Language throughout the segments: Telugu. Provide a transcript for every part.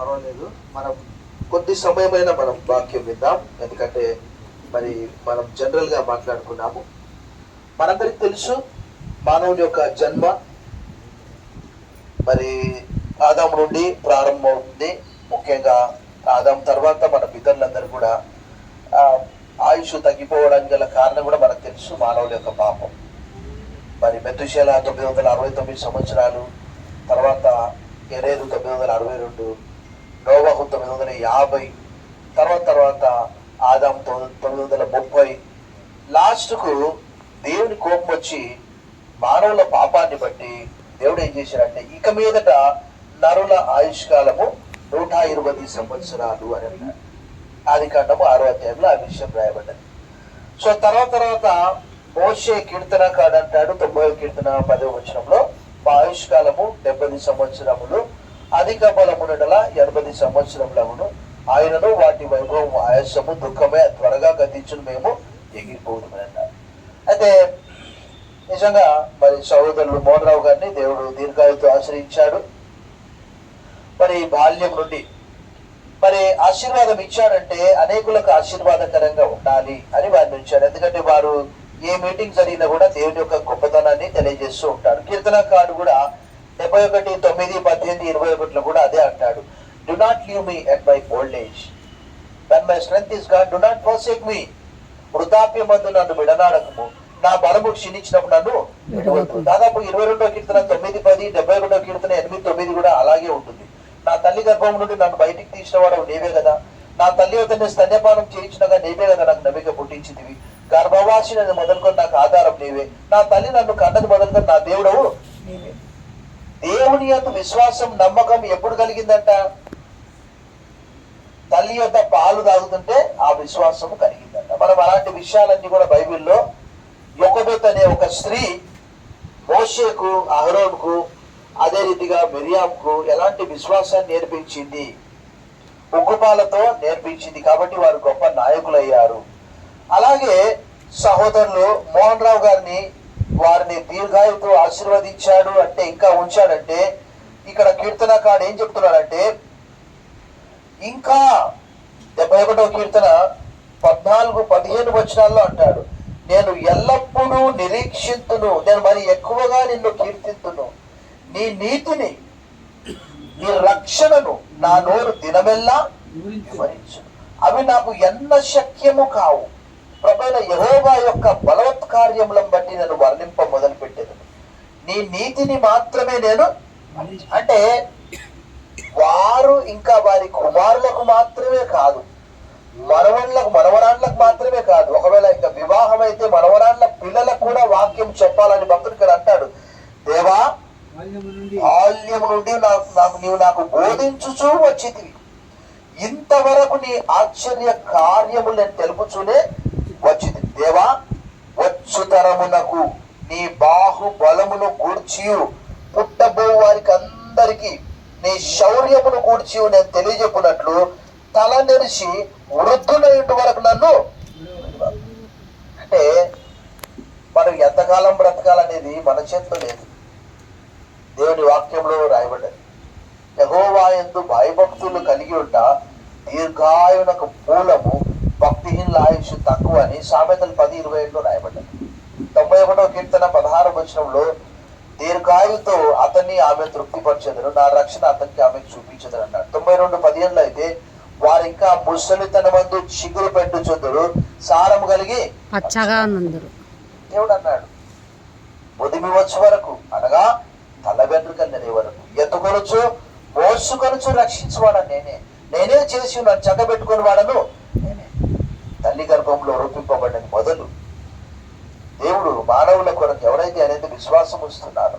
పర్వాలేదు. మనం కొద్ది సమయమైనా మనం వాక్యం విందాం. ఎందుకంటే మరి మనం జనరల్గా మాట్లాడుకున్నాము. మనందరికి తెలుసు మానవుని యొక్క జన్మ. మరి ఆదాం నుండి ప్రారంభమవుతుంది. ముఖ్యంగా ఆదాం తర్వాత మన పితరులందరూ కూడా ఆయుష్ తగ్గిపోవడానికి గల కారణం కూడా మనకు తెలుసు మానవుల యొక్క పాపం. మరి మెతుశేల తొమ్మిది వందల అరవై తొమ్మిది సంవత్సరాలు తర్వాత ఎరేదు తొమ్మిది వందల అరవై రెండు నోవాహు తొమ్మిది వందల యాభై తర్వాత తర్వాత ఆదాం తొమ్మిది తొమ్మిది వందల ముప్పై. లాస్ట్కు దేవుని కోపం వచ్చి మానవుల పాపాన్ని బట్టి దేవుడు ఏం చేశాడంటే ఇక మీదట నరుల ఆయుష్కాలము నూట ఇరవై సంవత్సరాలు అని అన్నాడు. ఆది కాండము ఆరో అధ్యాయంలో ఆ విషయం రాయబడ్డది. సో తర్వాత తర్వాత మోషే కీర్తన అంటాడు తొంభై కీర్తన పదవ వచనంలో మా ఆయుష్కాలము డెబ్బై సంవత్సరములు అధిక బలమునడల ఎనభై సంవత్సరములమును ఆయనను వాటి వైభవం ఆయాసము దుఃఖమే త్వరగా గతించును మేము ఎగిరిపోదుమని అన్నారు అయితే నిజంగా మరి సహోదరులు మోహన్రావు గారిని దేవుడు దీర్ఘాయుతో ఆశ్రయించాడు. మరి బాల్యం నుండి మరి ఆశీర్వాదం ఇచ్చాడంటే అనేకులకు ఆశీర్వాదకరంగా ఉండాలి అని వారిని ఉంచాడు. ఎందుకంటే వారు ఏ మీటింగ్ జరిగినా కూడా దేవుని యొక్క గొప్పతనాన్ని తెలియజేస్తూ ఉంటారు. కీర్తనకారుడు కూడా డెబ్బై ఒకటి తొమ్మిది పద్దెనిమిది ఇరవై ఒకటిలో కూడా అదే అంటాడు. Do not leave me at my old age when my strength is God do not forsake me వృద్ధాప్య మందు నన్ను విడనాడకము. నా బలము క్షీణించినప్పుడు నన్ను దాదాపు ఇరవై రెండో కీర్తన తొమ్మిది పది డెబ్బై రెండో కీర్తన ఎనిమిది తొమ్మిది కూడా అలాగే ఉంటుంది. నా తల్లి గర్భం నుండి నన్ను బయటికి తీసిన వాడు నీవే కదా. నా తల్లి అతన్ని స్తన్యపానం చేయించినగా నీవే కదా నాకు నమ్మిక పుట్టించింది గర్భవాసి నన్ను మొదలుకొని నాకు ఆధారం నీవే. నా తల్లి నన్ను కన్నది మొదలుకొని నా దేవుడవు నీవే. దేవుని యొక్క విశ్వాసం నమ్మకం ఎప్పుడు కలిగిందంట? తల్లి యొక్క పాలు తాగుతుంటే ఆ విశ్వాసము కలిగిందంట. మనం అలాంటి విషయాలన్నీ కూడా బైబిల్లో యొకబెత్ అనే ఒక స్త్రీ మోషేకు అహరోన్కు అదే రీతిగా మిరియాంకు ఎలాంటి విశ్వాసాన్ని నేర్పించింది? ఉగ్గుపాలతో నేర్పించింది కాబట్టి వారు గొప్ప నాయకులయ్యారు. అలాగే సహోదరులు మోహన్ రావు గారిని వారిని దీర్ఘాయుతో ఆశీర్వదించాడు అంటే ఇంకా ఉంచాడంటే ఇక్కడ కీర్తనకాడు ఏం చెప్తున్నాడంటే ఇంకా డెబ్బై ఒకటో కీర్తన పద్నాలుగు పదిహేను వచనాల్లో అంటాడు నేను ఎల్లప్పుడూ నిరీక్షింతును నేను మరి ఎక్కువగా నిన్ను కీర్తింతును. నీ నీతిని నీ రక్షణను నా నోరు దినమెల్లా వివరించు అవి నాకు ఎన్న శక్యము కావు. ప్రభైన యహోవా యొక్క బలవత్కార్యములను బట్టి నేను వర్ణింప మొదలు పెట్టేది నీ నీతిని మాత్రమే నేను అంటే వారు ఇంకా వారి కుమారులకు మాత్రమే కాదు మనవళ్ళకు మనవరాళ్ళకు మాత్రమే కాదు ఒకవేళ ఇంకా వివాహం అయితే మనవరాళ్ళ పిల్లలకు కూడా వాక్యం చెప్పాలని భక్తుడు ఇక్కడ అంటాడు. దేవా బాల్యము నుండి బాల్యం నుండి నాకు నాకు నీవు నాకు బోధించుచూ వచ్చితివి. ఇంతవరకు నీ ఆశ్చర్య కార్యములు నేను తెలుపుచూనే వచ్చింది. దేవా వచ్చు తరమునకు నీ బాహుబలమును కూర్చియు పుట్టబో వారికి అందరికి నీ శౌర్యమును కూర్చియు నేను తెలియజెప్పునట్లు తల నెరిచి వృద్ధులైన వరకు నన్ను అంటే మనం ఎంతకాలం బ్రతకాలనేది మన చేతిలో లేదు. దేవుని వాక్యంలో రాయబడ్డది. యహోవా ఎందు భయభక్తులు కలిగి ఉంట దీర్ఘాయునకు మూలము భక్తిహీనుల ఆయుష్ తక్కువ అని సామెతలు పది ఇరవై ఏడులో రాయబడ్డది తొంభై ఒకటో కీర్తన పదహారు వచనంలో దీర్ఘాయుతో అతన్ని ఆమె తృప్తిపరచెదరు నా రక్షణ అతనికి ఆమె చూపించదు అన్నాడు. తొంభై రెండు పదిహేనులో అయితే వారు ఇంకా ముసలితన మందు చిగురు పెట్టుచుందరు సారం కలిగి పచ్చగా దేవుడు అన్నాడు ముదిమి వచ్చే వరకు అనగా తల వెంట్రుకలు నెనే వరకు. ఎత్తుకొనొచ్చు మోసుకొనొచ్చు రక్షించువాడని నేనే. నేనే చేసి ఉన్నాను చక్కబెట్టుకుని వాడను. నేనే తల్లి గర్భంలో రూపింపబడిన మొదలు దేవుడు మానవుల కొరకు ఎవరైతే అనేది విశ్వాసం ఉంచుతున్నారో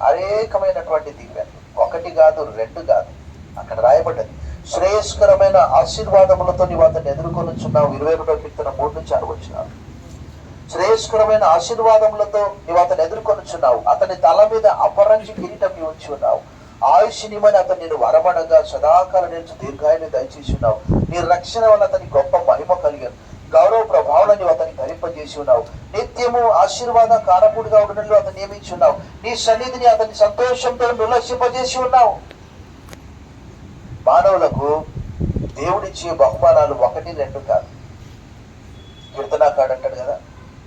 అనేకమైనటువంటి దివ్యాలు. ఒకటి కాదు రెండు కాదు అక్కడ రాయబడ్డది. శ్రేయస్కరమైన ఆశీర్వాదములతో నీవు అతన్ని ఎదుర్కొనుచున్నావు. ఇరవై ఒకటో కీర్తన మూడు నుంచి ఆరు శ్రేయస్కరమైన ఆశీర్వాదములతో నీవు అతను ఎదుర్కొనుచున్నావు. అతని తల మీద అపరంజి కిరీటం నీవు ఆయుష్నిమని అతను నేను వరమడగా సదాకాలం నిలిచి దీర్ఘాయుని దయచేసి ఉన్నావు నీ రక్షణ వల్ల అతని గొప్ప మహిమ కలిగాను. గౌరవ ప్రభావాలను అతని అతనికి ధరింపజేసి ఉన్నావు నిత్యము ఆశీర్వాద కారకుడిగా ఉండడంలో అతను నియమించి ఉన్నావు నీ సన్నిధిని అతని సంతోషంతో నిర్లక్ష్యపజేసి ఉన్నావు మానవులకు దేవుడిచ్చే బహుమానాలు ఒకటి రెండు కాదు. కీర్తనాకాడు అంటాడు కదా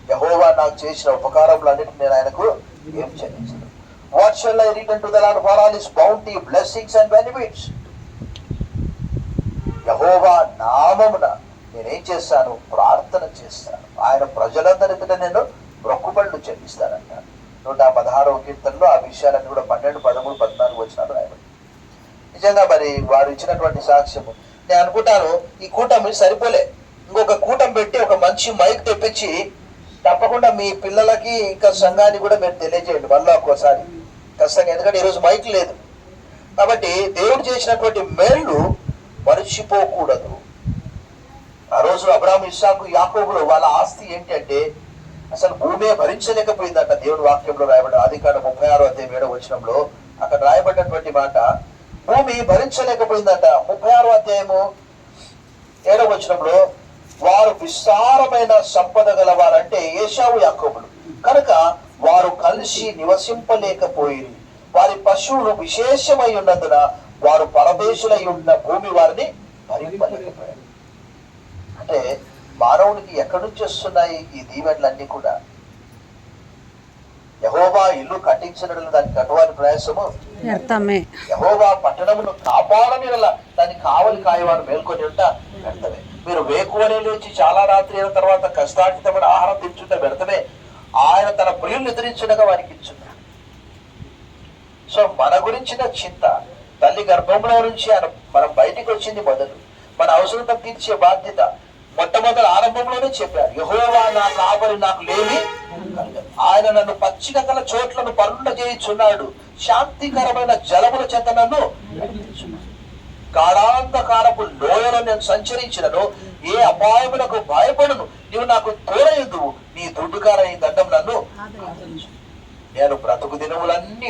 యహోవా నాకు చేసిన ఉపకారములన్నిటిని నేను ఆయనకు ఏం చెల్లించను. What shall I return to the Lord for all his bounty blessings and benefits యహోవా నామమున నేనేం చేస్తాను? ప్రార్థన చేస్తాను. ఆయన ప్రజలందరికీ నేను మొక్కుబళ్ళు చెల్లిస్తానంట నూట పదహారవ కీర్తనలో ఆ విషయాలన్నీ కూడా పన్నెండు పదమూడు పద్నాలుగు వచ్చినారు రాయబడి. నిజంగా మరి వారు ఇచ్చినటువంటి సాక్ష్యము నేను అనుకుంటాను ఈ కూటమి సరిపోలే. ఇంకొక కూటం పెట్టి ఒక మంచి మైక్ తెప్పించి తప్పకుండా మీ పిల్లలకి ఇంకా సంఘాన్ని కూడా మీరు తెలియజేయండి. మళ్ళీ ఒక్కోసారి. ఖచ్చితంగా. ఎందుకంటే ఈరోజు మైక్ లేదు. కాబట్టి దేవుడు చేసినటువంటి మేళ్ళు మరచిపోకూడదు. ఆ రోజు అబ్రాహం ఇస్సాకు యాకోబులు వాళ్ళ ఆస్తి ఏంటంటే అసలు భూమే భరించలేకపోయిందట దేవుడు వాక్యంలో రాయబడ్డ అధికారం ముప్పై ఆరో అధ్యాయం ఏడో వచనంలో. అక్కడ రాయబడినటువంటి మాట భూమి భరించలేకపోయిందట. ముప్పై ఆరో అధ్యాయము ఏడవ వచనంలో వారు విస్తారమైన సంపద గలవారంటే ఏషావు యాకోబులు. కనుక వారు కలిసి నివసింపలేకపోయి వారి పశువులు విశేషమై ఉన్నందున వారు పరదేశులై ఉన్న భూమి వారిని భరింపలేకపోయారు అంటే మానవునికి ఎక్కడి నుంచి వస్తున్నాయి ఈ దీవెనలన్నీ కూడా? యహోవా ఇల్లు కట్టించిన దానికి కట్టువాని ప్రయాసము? యహోవా పట్టణమును కాపాడని దాన్ని కావలి కాయవారు మేల్కొని ఉంటా వ్యర్థమే. మీరు వేకువనే లేచి చాలా రాత్రి అయిన తర్వాత కష్టార్జితమైన ఆహారం తెచ్చుంటే వ్యర్థమే. ఆయన తన ప్రియులు ఎదిరించుండగా వారికి ఇచ్చున్నాడు. సో మన గురించిన చింత తల్లి గర్భంలో నుంచి ఆయన మనం బయటికి వచ్చింది మొదలు. మన అవసరత తీర్చే బాధ్యత మొట్టమొదటి ఆరంభంలోనే చెప్పారు. యహోవా నా కాపరి నాకు లేని ఆయన నన్ను పచ్చిక గల చోట్లను పరుండ చేయించున్నాడు. శాంతికరమైన జలముల చేత నన్ను నడిపించున్నాడు. గాఢాంధకారపు లోయలో నేను సంచరించినను. ఏ అపాయములకు భయపడను. నీవు నాకు తోడయదు నీ దుడ్డుకార ఈ దండం నన్ను ఆదరించు. నేను బ్రతుకు దినములన్నీ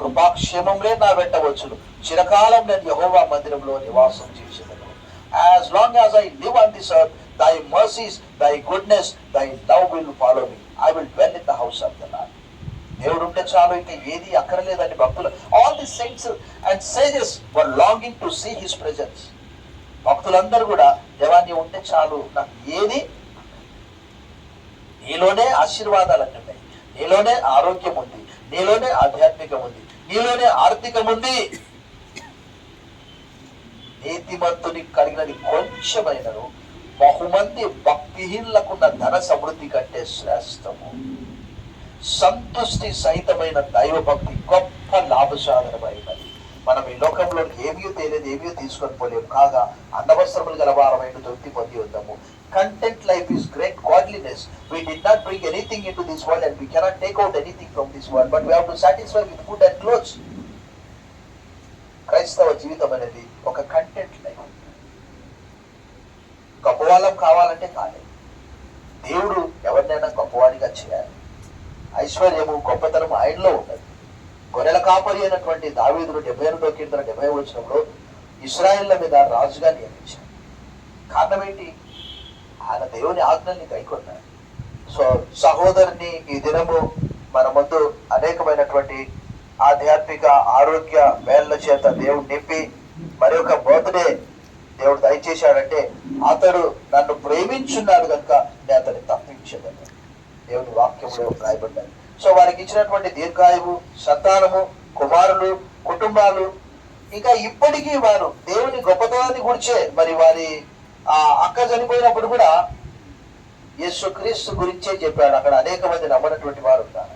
కృపాక్షేమంలే నా వెంటవచ్చును చిరకాలం నేను యహోవా మందిరంలో నివాసం చేసేదను. As long as I live on this earth thy mercies thy goodness thy love will follow me I will dwell in the house of the Lord దేవుడు ఉంటే చాలు ఇంకా ఏది అక్కర్లేదని భక్తులు. All the saints and sages were longing to see his presence భక్తులందరూ కూడా దేవాన్ని ఉంటే చాలు నాకు ఏది? నీలోనే ఆశీర్వాదాలు అన్నీ ఉన్నాయి నీలోనే ఆరోగ్యం ఉంది నీలోనే ఆధ్యాత్మికం ఉంది నీలోనే ఆర్థికం ఉంది నీతిమంతుని కలిగినది కొంచెమైనను బహుమంది భక్తిహీనులకున్న ధన సమృద్ధి కంటే శ్రేష్టము. సంతుష్టి సహితమైన దైవభక్తి గొప్ప లాభసాధనమైనది. మనం ఈ లోకంలో ఏమీ తెలియదు ఏమీ తీసుకొని పోలేము కాగా అన్నవసరములు గల వారమైన తృప్తి పొంది ఉందాము. Content life is great godliness we did not bring anything into this world and we cannot take out anything from this world but we have to satisfy with food and clothes క్రైస్తవ జీవితం అనేది ఒక కంటెంట్ లైఫ్ గొప్పవాళ్ళం కావాలంటే కాలేదు దేవుడు ఎవరినైనా గొప్పవాడిగా చేయాలి. ఐశ్వర్యము గొప్పతనం ఆయనలో ఉన్నది. గొర్రెల కాపరి అయినటువంటి దావీదులు డెబ్బై ఎనిమిదో కీర్తన డెబ్బై వచ్చినప్పుడు ఇస్రాయిల్ల మీద రాజుగా నియమించాడు కారణం ఏంటి? ఆయన దేవుని ఆజ్ఞల్ని గైకొన్నాడు సో సహోదరుని ఈ దినము మన ముందు అనేకమైనటువంటి ఆధ్యాత్మిక ఆరోగ్య వేళ్ళ చేత దేవుడు నింపి మరి ఒక బర్త్డే దేవుడు దయచేశాడంటే అతడు నన్ను ప్రేమించున్నాడు కనుక నేను అతన్ని తప్పించదని దేవుని వాక్యంలో రాయబడ్డాను సో వారికి ఇచ్చినటువంటి దీర్ఘాయువు సంతానము కుమారులు కుటుంబాలు. ఇంకా ఇప్పటికీ వారు దేవుని గొప్పతనాన్ని గురించే మరి వారి ఆ అక్క చనిపోయినప్పుడు కూడా యేసు క్రీస్తు గురించే చెప్పాడు. అక్కడ అనేక మంది నమ్మనటువంటి వారు ఉన్నారు.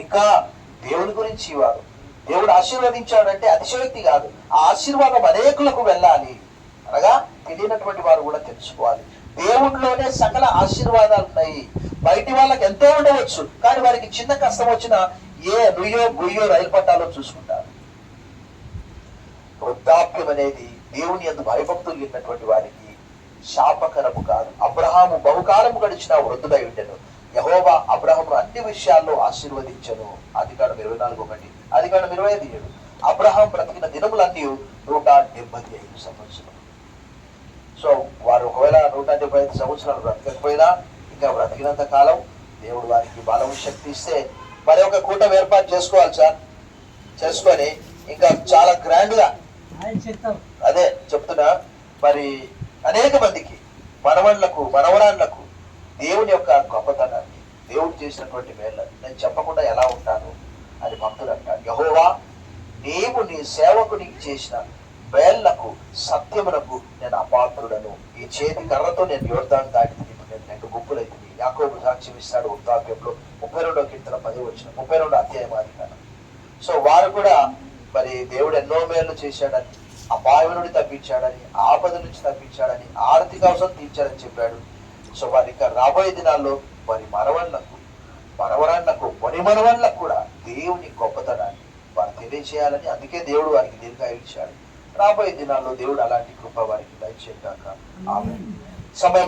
ఇంకా దేవుని గురించి వారు దేవుడు ఆశీర్వదించాడంటే అతిశయోక్తి కాదు. ఆ ఆశీర్వాదం అనేకులకు వెళ్ళాలి. అనగా తెలియనటువంటి వారు కూడా తెలుసుకోవాలి. దేవుడిలోనే సకల ఆశీర్వాదాలు ఉన్నాయి. బయటి వాళ్ళకి ఎంతో ఉండవచ్చు. కానీ వారికి చిన్న కష్టం వచ్చినా ఏ నుయ్యో గుయ్యో రైలు పట్టాలో చూసుకుంటారు. వృద్ధాప్యం అనేది దేవుని ఎందు భయభక్తులు ఉన్నటువంటి వారికి శాపకరము కాదు. అబ్రహాము బహుకాలము గడిచిన వృద్ధుడై ఉండెను. యహోబా అబ్రహాము అన్ని విషయాల్లో ఆశీర్వదించను. అధికారం ఇరవై నాలుగు ఒకటి. అధికారం ఇరవై ఐదు ఏడు. అబ్రహాం బ్రతికిన దినములన్నీ నూట డెబ్బై ఐదు సంవత్సరం సో వారు ఒకవేళ నూట డెబ్బై ఐదు సంవత్సరాలు బ్రతకకపోయినా ఇంకా బ్రతికినంత కాలం దేవుడు వారికి బలము శక్తి ఇస్తే మరి ఒక కూటమి ఏర్పాటు చేసుకోవాలి సార్. చేసుకొని ఇంకా చాలా గ్రాండ్గా అదే చెప్తున్నా. మరి అనేక మందికి మనవళ్ళకు మనవరాళ్ళకు దేవుని యొక్క గొప్పతనాన్ని దేవుడు చేసినటువంటి మేళ్ళని నేను చెప్పకుండా ఎలా ఉంటాను అని భక్తులు అంటారు. యహోవా నీవు నీ సేవకునికి చేసిన వేళ్ళకు సత్యమునకు నేను అపాత్రుడను. ఈ చేతి కర్రతో నేను యోర్దాను దాటి ఇప్పుడు రెండు యాకోబు సాక్ష్యం ఇస్తాడు వృద్ధాప్యంలో ముప్పై రెండో కీర్తన పది వచ్చిన ముప్పై రెండో అధ్యాయం అధికారం సో వారు కూడా మరి దేవుడు ఎన్నో మేలు చేశాడని అపాయం నుండి తప్పించాడని ఆపద నుంచి తప్పించాడని ఆర్థిక అవసరం తీర్చాడని చెప్పాడు. సో వారి ఇంకా రాబోయే దినాల్లో వారి మరవళ్ళకు మరవరాళ్ళకు మణి మనవళ్ళకు కూడా దేవుని గొప్పతనాన్ని వారు తెలియజేయాలని అందుకే దేవుడు వారికి దీర్ఘాయుడు ఇచ్చాడు రాబోయే దినాల్లో దేవుడు అలాంటి కృప వారికి దయచేయగాక. ఆమె సమయం